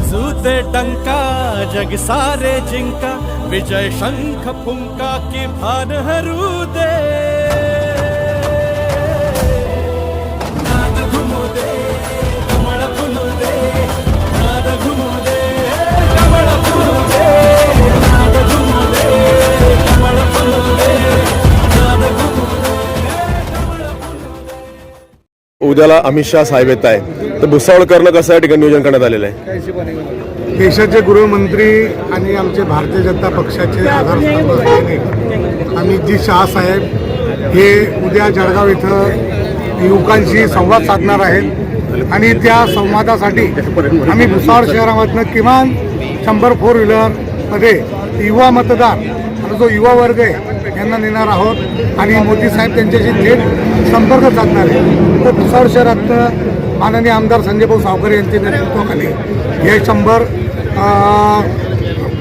वाजू टंका डंका जग सारे जिंका विजय शंख फुंका की भान हरू दे उद्याला अमित शहा साहेब येत आहे तर भुसावळकरनं कसं या ठिकाणी नियोजन करण्यात आलेलं आहे? देशाचे गृहमंत्री आणि आमचे भारतीय जनता पक्षाचे आधारस्तंभ असलेले अमित शहासाहेब हे उद्या जळगाव इथं युवकांशी संवाद साधणार आहेत. आणि त्या संवादासाठी आम्ही भुसावळ शहरामधनं किमान शंभर फोर व्हीलरमध्ये युवा मतदार जो युवा वर्ग आहे यांना नेणार आहोत आणि मोदी साहेब त्यांच्याशी थेट संपर्क साधणार आहे तर भुसावळ शहरातनं माननीय आमदार संजय भाऊ सावकर यांच्या नेतृत्वाखाली हे शंभर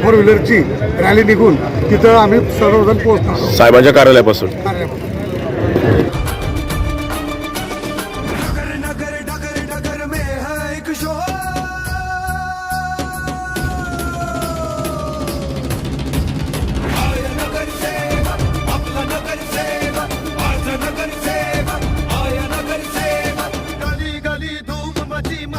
फोर व्हीलरची रॅली निघून तिथं आम्ही सर्वजण पोहोचणार. साहेबांच्या कार्यालयापासून. नगर मची